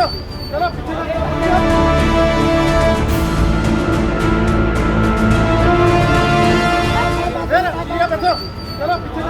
ਚਲੋ ਪਿੱਛੇ ਅੱਗੇ ਬੈਠੋ ਚਲੋ ਪਿੱਛੇ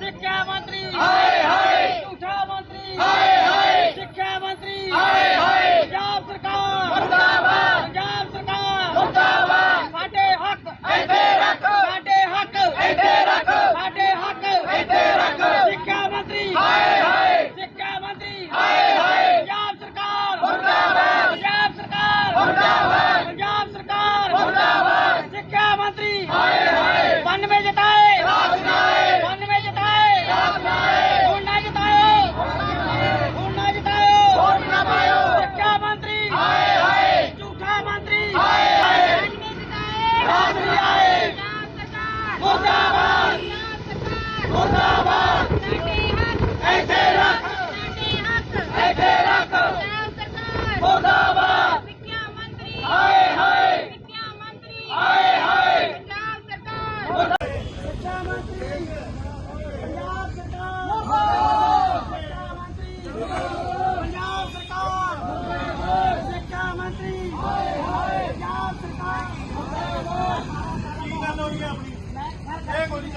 ਸਿੱਖਿਆ ਮੰਤਰੀ ਹਾਏ ਹਾਏ ਝੂਠਾ ਮੰਤਰੀ ਹਾਏ ਹਾਏ ਸਿੱਖਿਆ ਮੰਤਰੀ ਹਾਏ ਹਾਏ ਪੰਜਾਬ ਸਰਕਾਰ ਮੁਰਦਾਬਾਦ ਪੰਜਾਬ ਸਰਕਾਰ ਮੁਰਦਾਬਾਦ ਸਾਡੇ ਹੱਕ ਇੱਥੇ ਰੱਖ ਸਾਡੇ ਹੱਕ ਇੱਥੇ ਰੱਖ ਸਾਡੇ ਹੱਕ ਇੱਥੇ ਰੱਖ ਸਿੱਖਿਆ ਮੰਤਰੀ ਹਾਏ ਹਾਏ ਸਿੱਖਿਆ ਮੰਤਰੀ ਹਾਏ ਹਾਏ ਪੰਜਾਬ ਸਰਕਾਰ ਮੁਰਦਾਬਾਦ ਪੰਜਾਬ ਸਰਕਾਰ ਮੁਰਦਾਬਾਦ ਪੰਜਾਬ ਸਰਕਾਰ ਮੁਰਦਾਬਾਦ ਸਿੱਖਿਆ ਮੰਤਰੀ ਹਾਏ ਹਾਏ 92 ਜਿਤਾਏ ਰਾਜ ਨਾਏ 92 ਜਿਤਾਏ ਰਾਜ ਨਾਏ ਹੁਣ ਨਾ ਜਿਤਾਓ ਹੁਣ ਨਾ ਜਿਤਾਓ ਵੋਟ ਨਾ ਪਾਇਓ ਸਿੱਖਿਆ ਮੰਤਰੀ ਹਾਏ ਹਾਏ ਝੂਠਾ ਮੰਤਰੀ ਹਾਏ ਹਾਏ ਰਾਜ ਨਹੀਂ ਆਏ ਮੁਰਦਾਬਾਦ ਮੁਰਦਾਬਾਦ ਇੱਥੇ ਰੱਖ ਇੱਥੇ ਰੱਖ ਮੁਰਦਾਬਾਦ ਹਾਏ ਹਾਏ ਹਾਏ ਹਾਏ ਪੰਜਾਬ ਸਰਕਾਰ ਸਿੱਖਿਆ ਮੰਤਰੀ ਹਾਏ ਹਾਏ ਪੰਜਾਬ ਸਰਕਾਰ ਕੀ ਗੱਲ ਹੋਈ ਹੈ ਆਪਣੀ ਇਹ ਕੋਈ ਨਹੀਂ ਚੱਲਦੀ ਹੈ ਪਿੱਛੇ ਫਿਰ ਅੱਗੇ ਬੈਠੋ ਸਰਕਾਰ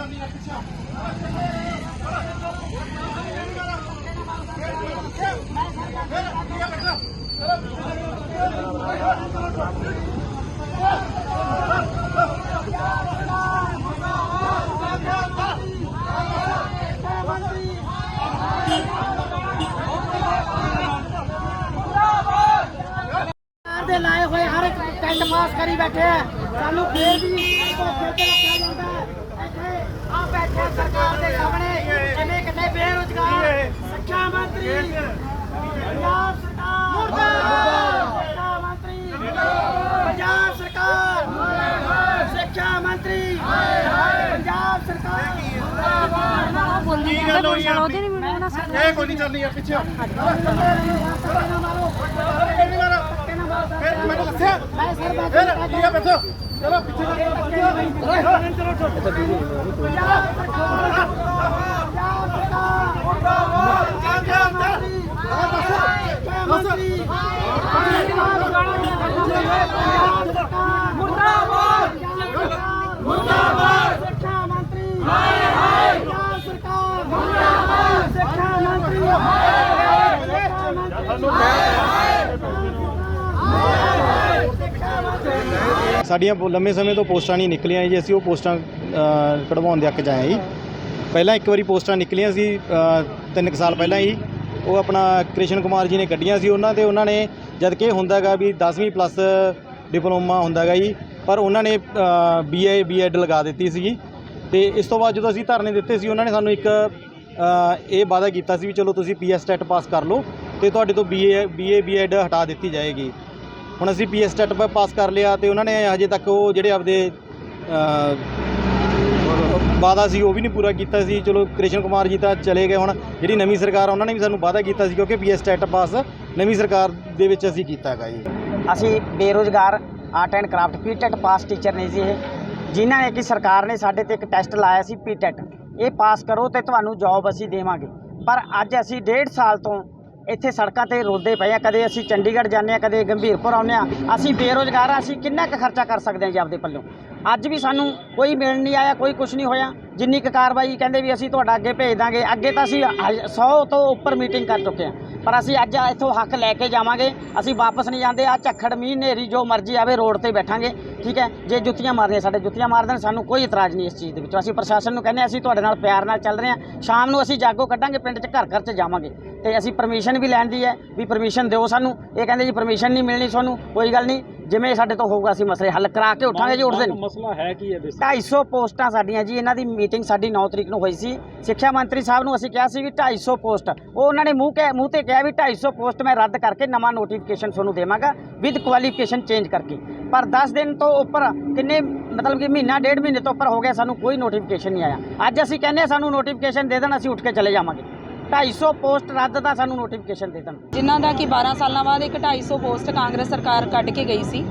ਦੇ ਲਾਏ ਹੋਏ ਹਰ ਇੱਕ ਟੈਂਟ ਪਾਸ ਕਰੀ ਬੈਠੇ ਆ ਸਾਨੂੰ ਫੇਰ ਵੀ ਧੋਖੇ ਤੇ ਰੱਖਿਆ ਜਾਂਦਾ ਹੈ ਇੱਥੇ ਆ ਬੈਠੇ ਆ ਸਰਕਾਰ ਦੇ ਸਾਹਮਣੇ। ਕਿੰਨੇ ਕਿੰਨੇ ਬੇਰੁਜ਼ਗਾਰ। ਸਿੱਖਿਆ ਮੰਤਰੀ। ਪੰਜਾਬ ਸਰਕਾਰ। ਮੁਰਦਾਬਾਦ। ਸਿੱਖਿਆ ਮੰਤਰੀ। ਪੰਜਾਬ ਸਰਕਾਰ। ਸਿੱਖਿਆ ਮੰਤਰੀ। ਪੰਜਾਬ ਸਰਕਾਰ। ਮੁਰਦਾਬਾਦ। ਕੀ ਗੱਲ ਹੋਈ ਹੈ ਆਪਣੀ ਇਹ ਕੋਈ ਨਹੀਂ ਚੱਲਦੀ ਹੈ ਪਿੱਛੇ ਫਿਰ ਮੈਨੂੰ ਦੱਸਿਆ? ਮੈਂ ਸਰ ਮੈਂ ਫਿਰ ਅੱਗੇ ਬੈਠੋ ਚਲੋ ਪਿੱਛੇ ਮੁਰਦਾਬਾਦ ਮੁਰਦਾਬਾਦ ਸਿੱਖਿਆ ਮੰਤਰੀ ਹਾਏ ਹਾਏ ਪੰਜਾਬ ਸਰਕਾਰ ਮੁਰਦਾਬਾਦ ਸਿੱਖਿਆ ਮੰਤਰੀ ਹਾਏ ਹਾਏ ਸਿੱਖਿਆ ਮੰਤਰੀ ਸਾਡੀਆਂ ਬਹੁਤ ਲੰਮੇ ਸਮੇਂ ਤੋਂ ਪੋਸਟਾਂ ਨਹੀਂ ਨਿਕਲੀਆਂ ਜੀ ਅਸੀਂ ਉਹ ਪੋਸਟਾਂ ਕਢਵਾਉਣ ਦੇ ਹੱਕ 'ਚ ਆਏ ਹਾਂ ਜੀ। ਪਹਿਲਾਂ ਇੱਕ ਵਾਰੀ ਪੋਸਟਾਂ ਨਿਕਲੀਆਂ ਸੀ ਅ, ਤਿੰਨ ਕੁ ਸਾਲ ਪਹਿਲਾਂ ਹੀ ਉਹ ਆਪਣਾ ਕ੍ਰਿਸ਼ਨ ਕੁਮਾਰ ਜੀ ਨੇ ਕੱਢੀਆਂ ਸੀ ਉਹਨਾਂ ਤੇ ਉਹਨਾਂ ਨੇ ਜਦ ਕਿ ਇਹ ਹੁੰਦਾਗਾ ਵੀ 10ਵੀਂ ਪਲੱਸ ਡਿਪਲੋਮਾ ਹੁੰਦਾਗਾ ਜੀ ਪਰ ਉਹਨਾਂ ਨੇ ਬੀਏ ਬੀਐਡ ਲਗਾ ਦਿੱਤੀ ਸੀਗੀ ਤੇ ਇਸ ਤੋਂ ਬਾਅਦ ਜਦੋਂ ਅਸੀਂ ਧਰਨੇ ਦਿੱਤੇ ਸੀ ਉਹਨਾਂ ਨੇ ਸਾਨੂੰ ਇੱਕ ਇਹ ਵਾਅਦਾ ਕੀਤਾ ਸੀ ਵੀ ਚਲੋ ਤੁਸੀਂ ਪੀਐਸ ਟੈਟ ਪਾਸ ਕਰ ਲਓ ਤੇ ਤੁਹਾਡੇ ਤੋਂ ਬੀਏ ਬੀਏ ਬੀਐਡ ਹਟਾ ਦਿੱਤੀ ਜਾਏਗੀ। ਹੁਣ ਅਸੀਂ ਪੀਐਸ ਟੈਟ ਪਾਸ ਕਰ ਲਿਆ ਤੇ ਉਹਨਾਂ ਨੇ ਹਜੇ ਤੱਕ ਉਹ ਜਿਹੜੇ ਆਪਦੇ ਅ, ਵਾਅਦਾ ਸੀ ਉਹ ਵੀ ਨਹੀਂ ਪੂਰਾ ਕੀਤਾ ਸੀ। ਚਲੋ ਕ੍ਰਿਸ਼ਨ ਕੁਮਾਰ ਜੀ ਤਾਂ ਚਲੇ ਗਏ ਹੁਣ। ਜਿਹੜੀ ਨਵੀਂ ਸਰਕਾਰ ਉਹਨਾਂ ਨੇ ਵੀ ਸਾਨੂੰ ਵਾਅਦਾ ਕੀਤਾ ਸੀ ਕਿਉਂਕਿ ਪੀਐਸ ਟੈਟ ਪਾਸ ਨਵੀਂ ਸਰਕਾਰ ਦੇ ਵਿੱਚ ਅਸੀਂ ਕੀਤਾ ਹੈਗਾ ਜੀ। ਅਸੀਂ ਬੇਰੁਜ਼ਗਾਰ ਆਰਟ ਐਂਡ ਕਰਾਫਟ ਪੀਟੈਟ ਪਾਸ ਟੀਚਰ ਨਹੀਂ ਸੀ ਇਹ। ਜਿਨ੍ਹਾਂ ਨੇ ਕਿ ਸਰਕਾਰ ਨੇ ਸਾਡੇ ਤੇ ਇੱਕ ਟੈਸਟ ਲਾਇਆ ਸੀ ਪੀਟੈਟ ਇਹ ਪਾਸ ਕਰੋ ਤੇ ਤੁਹਾਨੂੰ ਜੌਬ ਅਸੀਂ ਦੇਵਾਂਗੇ। ਪਰ ਅੱਜ ਅਸੀਂ ਡੇਢ ਸਾਲ ਤੋਂ ਇੱਥੇ ਸੜਕਾਂ ਤੇ ਰੋਲਦੇ ਪਏ ਆ, ਕਦੇ ਅਸੀਂ ਚੰਡੀਗੜ੍ਹ ਜਾਂਦੇ ਆ, ਕਦੇ ਗੰਭੀਰਪੁਰ ਆਉਂਦੇ ਆ, ਅਸੀਂ ਬੇਰੁਜ਼ਗਾਰ ਆ, ਅਸੀਂ ਕਿੰਨਾ ਕੁ ਖਰਚਾ ਕਰ ਸਕਦੇ ਹਾਂ ਜੀ ਆਪਦੇ ਪੱਲੋਂ? ਅੱਜ ਵੀ ਸਾਨੂੰ ਕੋਈ ਮਿਲਣ ਨਹੀਂ ਆਇਆ, ਕੋਈ ਕੁਝ ਨਹੀਂ ਹੋਇਆ। ਜਿੰਨੀ ਕੁ ਕਾਰਵਾਈ ਕਹਿੰਦੇ ਵੀ ਅਸੀਂ ਤੁਹਾਡਾ ਅੱਗੇ ਭੇਜ ਦਾਂਗੇ, ਅੱਗੇ ਤਾਂ ਅਸੀਂ 100 ਤੋਂ ਉੱਪਰ ਮੀਟਿੰਗ ਕਰ ਚੁੱਕੇ ਹਾਂ। ਪਰ ਅਸੀਂ ਅੱਜ ਇੱਥੋਂ ਹੱਕ ਲੈ ਕੇ ਜਾਵਾਂਗੇ, ਅਸੀਂ ਵਾਪਸ ਨਹੀਂ ਜਾਂਦੇ, ਆ ਝੱਖੜ, ਮੀਂਹ ਨੇਰੀ ਜੋ ਮਰਜ਼ੀ ਆਵੇ ਰੋਡ ਤੇ ਬੈਠਾਂਗੇ, ਠੀਕ ਹੈ? ਜੇ ਜੁੱਤੀਆਂ ਮਾਰਨੀਆਂ, ਸਾਡੇ ਜੁੱਤੀਆਂ ਮਾਰ ਦੇਣ, ਸਾਨੂੰ ਕੋਈ ਇਤਰਾਜ਼ ਨਹੀਂ ਇਸ ਚੀਜ਼ ਦੇ ਵਿੱਚ। ਅਸੀਂ ਪ੍ਰਸ਼ਾਸਨ ਨੂੰ ਕਹਿੰਦੇ ਹਾਂ, ਅਸੀਂ ਤੁਹਾਡੇ ਨਾਲ ਪਿਆਰ ਨਾਲ ਚੱਲ ਰਹੇ ਹਾਂ। ਸ਼ਾਮ ਨੂੰ ਅਸੀਂ ਜਾਗੋ ਕੱਢਾਂਗੇ, ਪਿੰਡ 'ਚ ਘਰ ਘਰ 'ਚ ਜਾਵਾਂਗੇ। ਤੇ ਅਸੀਂ ਪਰਮਿਸ਼ਨ ਵੀ ਲੈਣ ਦੀ ਹੈ, ਵੀ ਪਰਮਿਸ਼ਨ ਦਿਓ ਸਾਨੂੰ। ਇਹ ਕਹਿੰਦੇ ਜੀ ਪਰਮਿਸ਼ਨ ਨਹੀਂ ਮਿਲਣੀ ਤੁਹਾਨੂੰ, ਕੋਈ ਗੱਲ ਨਹੀਂ। ਜਿਵੇਂ ਸਾਡੇ ਤੋਂ ਹੋਊਗਾ ਅਸੀਂ ਮਸਲੇ ਹੱਲ ਕਰਾ ਕੇ ਉੱਠਾਂਗੇ ਜੀ ਉੱਠਦੇ ਨਹੀਂ। ਮਸਲਾ ਹੈ ਕੀ ਹੈ 250 ਪੋਸਟਾਂ ਸਾਡੀਆਂ ਜੀ ਇਹਨਾਂ ਦੀ ਮੀਟਿੰਗ ਸਾਡੀ 9 ਤਰੀਕ ਨੂੰ ਹੋਈ ਸੀ। ਸਿੱਖਿਆ ਮੰਤਰੀ ਸਾਹਿਬ ਨੂੰ ਅਸੀਂ ਕਿਹਾ ਸੀ ਵੀ 250 ਪੋਸਟ। ਉਹ ਉਹਨਾਂ ਨੇ ਮੂੰਹ ਕੇ ਮੂੰਹ ਤੇ ਕਿਹਾ ਵੀ 250 ਪੋਸਟ ਮੈਂ ਰੱਦ ਕਰਕੇ ਨਵਾਂ ਨੋਟੀਫਿਕੇਸ਼ਨ ਤੁਹਾਨੂੰ ਦੇਵਾਂਗਾ ਵਿਦ ਕੁਆਲੀਫਿਕੇਸ਼ਨ ਚੇਂਜ ਕਰਕੇ। ਪਰ 10 ਦਿਨ ਤੋਂ ਉੱਪਰ ਕਿੰਨੇ ਮਤਲਬ ਕਿ ਮਹੀਨਾ ਡੇਢ ਮਹੀਨੇ ਤੋਂ ਉੱਪਰ ਹੋ ਗਿਆ ਸਾਨੂੰ ਕੋਈ ਨੋਟੀਫਿਕੇਸ਼ਨ ਨਹੀਂ ਆਇਆ। ਅੱਜ ਅਸੀਂ ਕਹਿੰਦੇ ਹਾਂ ਸਾਨੂੰ ਨੋਟੀਫਿਕੇਸ਼ਨ ਦੇ ਦੇਣ ਅਸੀਂ ਉੱਠ ਕੇ ਚਲੇ ਜਾਵਾਂਗੇ। 250 ਪੋਸਟ ਰੱਦ ਦਾ ਸਾਨੂੰ ਨੋਟੀਫਿਕੇਸ਼ਨ ਦੇ ਦੇਣ। ਜਿਨ੍ਹਾਂ ਦਾ ਕਿ 12 ਸਾਲਾਂ ਬਾਅਦ ਇੱਕ 250 ਪੋਸਟ ਕਾਂਗਰਸ ਸਰਕਾਰ ਕੱਢ ਕੇ ਗਈ ਸੀ,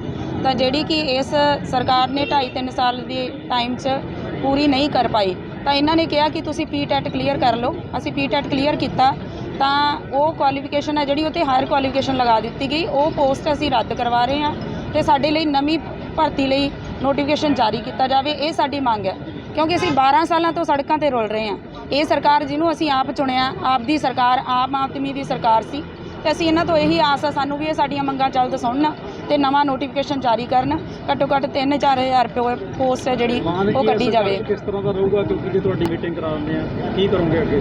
ਤਾਂ ਜਿਹੜੀ ਕਿ ਇਸ ਸਰਕਾਰ ਨੇ 2.5-3 ਸਾਲ ਦੇ ਟਾਈਮ 'ਚ ਪੂਰੀ ਨਹੀਂ ਕਰ ਪਾਈ, ਤਾਂ ਇਹਨਾਂ ਨੇ ਕਿਹਾ ਕਿ ਤੁਸੀਂ ਪੀਟੈਟ ਕਲੀਅਰ ਕਰ ਲਓ। ਅਸੀਂ ਪੀਟੈਟ ਕਲੀਅਰ ਕੀਤਾ, ਤਾਂ ਉਹ ਕੁਆਲੀਫਿਕੇਸ਼ਨ ਹੈ ਜਿਹੜੀ ਉਹ 'ਤੇ ਹਾਇਰ ਕੁਆਲੀਫਿਕੇਸ਼ਨ ਲਗਾ ਦਿੱਤੀ ਗਈ, ਉਹ ਪੋਸਟ ਅਸੀਂ ਰੱਦ ਕਰਵਾ ਰਹੇ ਹਾਂ ਤੇ ਸਾਡੇ ਲਈ ਨਵੀਂ ਭਰਤੀ ਲਈ ਨੋਟੀਫਿਕੇਸ਼ਨ ਜਾਰੀ ਕੀਤਾ ਜਾਵੇ, ਇਹ ਸਾਡੀ ਮੰਗ ਹੈ। ਕਿਉਂਕਿ ਅਸੀਂ 12 ਸਾਲਾਂ ਤੋਂ ਸੜਕਾਂ ਤੇ ਰੁਲ ਰਹੇ ਹਾਂ। ਇਹ ਸਰਕਾਰ ਜਿਹਨੂੰ ਅਸੀਂ ਆਪ ਚੁਣਿਆ ਆਪ ਦੀ ਸਰਕਾਰ ਆਮ ਆਦਮੀ ਦੀ ਸਰਕਾਰ ਸੀ। ਤੇ ਅਸੀਂ ਇਹਨਾਂ ਤੋਂ ਇਹੀ ਆਸ ਆ ਸਾਨੂੰ ਵੀ ਇਹ ਸਾਡੀਆਂ ਮੰਗਾਂ ਜਲਦ ਸੁਣਨ ਤੇ ਨਵਾਂ ਨੋਟੀਫਿਕੇਸ਼ਨ ਜਾਰੀ ਕਰਨ। ਘੱਟੋ ਘੱਟ 3-4000 ਰੁਪਏ ਪੋਸਟ ਹੈ ਜਿਹੜੀ ਉਹ ਕੱਢੀ ਜਾਵੇ। ਕਿਸ ਤਰ੍ਹਾਂ ਦਾ ਰਹੂਗਾ? ਕਿਉਂਕਿ ਜੇ ਤੁਹਾਡੀ ਮੀਟਿੰਗ ਕਰਾਉਂਦੇ ਆ ਕੀ ਕਰੋਗੇ ਅੱਗੇ?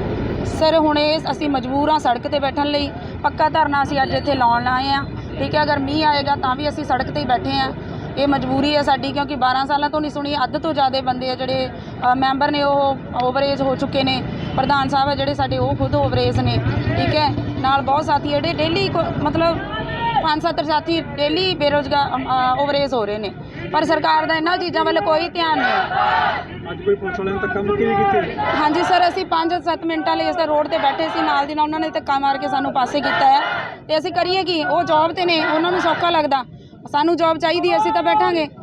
ਸਰ ਹੁਣ ਇਹ ਅਸੀਂ ਮਜਬੂਰ ਹਾਂ ਸੜਕ ਤੇ ਬੈਠਣ ਲਈ। ਪੱਕਾ ਧਰਨਾ ਅਸੀਂ ਅੱਜ ਇੱਥੇ ਲਾਉਣ ਆਏ ਆ। ਠੀਕ ਹੈ ਅਗਰ ਮੀਂਹ ਆਏਗਾ ਤਾਂ ਵੀ ਅਸੀਂ ਸੜਕ ਤੇ ਹੀ ਬੈਠੇ ਆ। ਇਹ ਮਜਬੂਰੀ ਹੈ ਸਾਡੀ ਕਿਉਂਕਿ 12 ਸਾਲਾਂ ਤੋਂ ਨਹੀਂ ਸੁਣੀ ਅੱਧ ਤੋਂ ਜ਼ਿਆਦਾ ਬੰਦੇ ਆ ਜਿਹੜੇ ਮੈਂਬਰ ਨੇ ਉਹ ਓਵਰਏਜ ਹੋ ਚੁੱਕੇ ਨੇ ਪ੍ਰਧਾਨ ਸਾਹਿਬ ਆ ਜਿਹੜੇ ਸਾਡੇ ਉਹ ਖੁਦ ਓਵਰਏਜ ਨੇ ਠੀਕ ਹੈ? ਨਾਲ ਬਹੁਤ ਸਾਥੀ ਜਿਹੜੇ ਡੇਲੀ ਮਤਲਬ ਪੰਜ ਸੱਤ ਸਾਥੀ ਡੇਲੀ ਬੇਰੋਜ਼ਗਾਰ ਓਵਰਏਜ ਹੋ ਰਹੇ ਨੇ। ਪਰ ਸਰਕਾਰ ਦਾ ਇਹਨਾਂ ਚੀਜ਼ਾਂ ਵੱਲ ਕੋਈ ਧਿਆਨ ਨਹੀਂ ਅੱਜ ਕੋਈ ਪੁਲਿਸ ਵਾਲਿਆਂ ਧੱਕਾ ਮੁੱਕੀ ਵੀ ਕੀਤੀ? ਹਾਂਜੀ ਸਰ ਅਸੀਂ 5-7 ਮਿੰਟਾਂ ਲਈ ਇਸ ਰੋਡ ਤੇ ਬੈਠੇ ਸੀ ਨਾਲ ਦੀ ਨਾਲ ਉਹਨਾਂ ਨੇ ਧੱਕਾ ਮਾਰ ਕੇ ਸਾਨੂੰ ਪਾਸੇ ਕੀਤਾ ਹੈ। ਤੇ ਅਸੀਂ ਕਰੀਏ ਕੀ? ਉਹ ਜੌਬ ਤੇ ਨੇ ਉਹਨਾਂ ਨੂੰ ਸੌਖਾ ਲੱਗਦਾ। ਸਾਨੂੰ ਜੌਬ ਚਾਹੀਦੀ ਹੈ, ਅਸੀਂ ਤਾਂ ਬੈਠਾਂਗੇ।